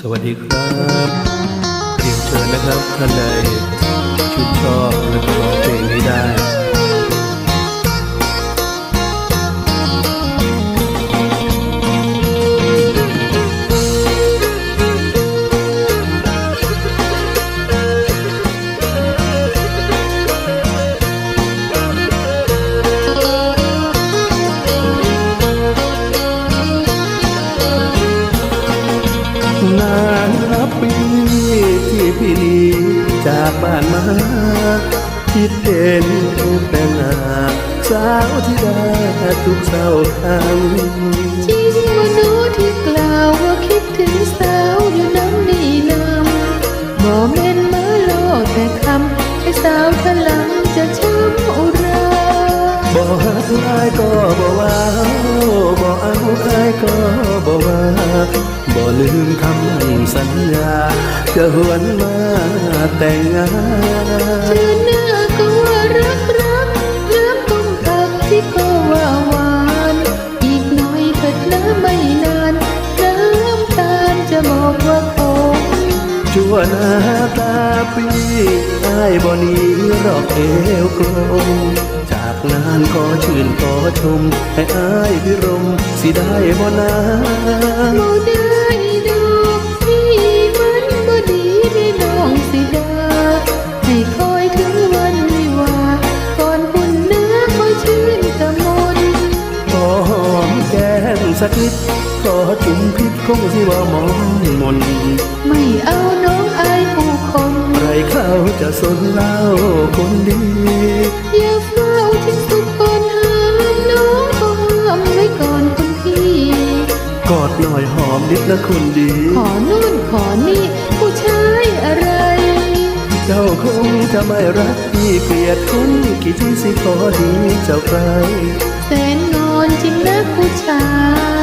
สวัสดีครับเรียนเชิญนะครับท่านใดชื่นชอบและร้องเพลงนี้ได้ ปีที่พี่หนีจากบ้านมา คิดเห็นแต่หน้าสาวที่ได้ทุกเช้าคำจริงว่าห บ่ฮักลายก็บ่ว่าบ่เอาใครก็บ่ว่าบ่ลืมคำสัญญาจะหวนมาแต่งงานเจอหน้าก็ว่ารักรักน้ำต้มผักที่ก็ว่าหวาน อีกหน่อยเถิดนะไม่นานน้ำตาลจะบอกว่าคงชั่วหน้าตาปีอายบ่หนีรอกเอวกลม จากนานขอชื่นขอชมให้อายพิรมสิได้บ่นาบ่ได้ดอกพี่มันบ่ดีในน้องสิดาให้คอยถึงวันวิวาห์ก่อนคุณเนื้อคอยชื่นกะมนขอหอมแก้มสักนิดขอจุ่มพิษคงสิว่ามองมนไม่เอาน้องอายผู้คนใครเขาจะสนเล่าคนดีอย่า เฝ้าทิ้งสุขก่อนห้ามน้องก็ห้ามไว้ก่อนคุณพี่กอดหน่อยหอมนิดนะคนดี ขอนู่นขอนี่ ผู้ชายอะไร เจ้าคงจะไม่รักพี่เกลียดคนกี่ที่สิขอดีเจ้าใครแสนงอนจริงนะผู้ชา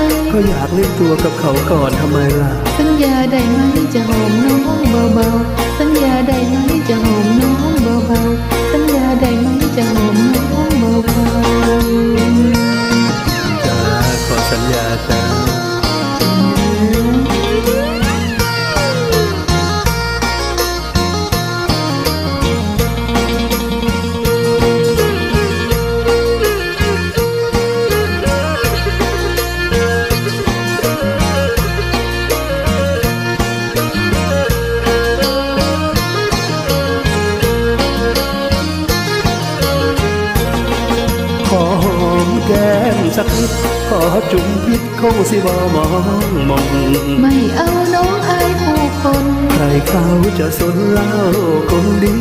ยก็อยากเล่นตัวกับเขาก่อนทำไมล่ะ สัญญาได้ไหมจะหอมน้องเบาๆสัญญาได้ไหมจะหอม แก้มสักนิดขอจุ่มพิษคงสิบ่มองมองไม่เอาน้องอายผู้คน ใครเขาจะสนเล่าคนดี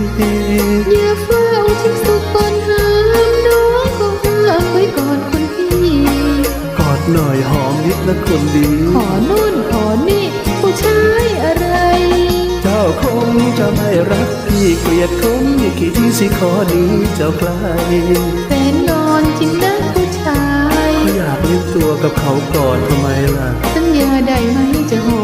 อย่าเฝ้าทิ้งสุขก่อนห้ามน้องก็ห้ามไว้ก่อนคุณพี่กอดหน่อยหอมนิดนะคนดี ขอนู่นขอนี่ผู้ชายอะไรเจ้าคงจะไม่รักพี่เกลียดคนกี่ที่สิขอดีเจ้าใคร กับเขาก่อนทำไมล่ะ สัญญาได้ไหมจะหอ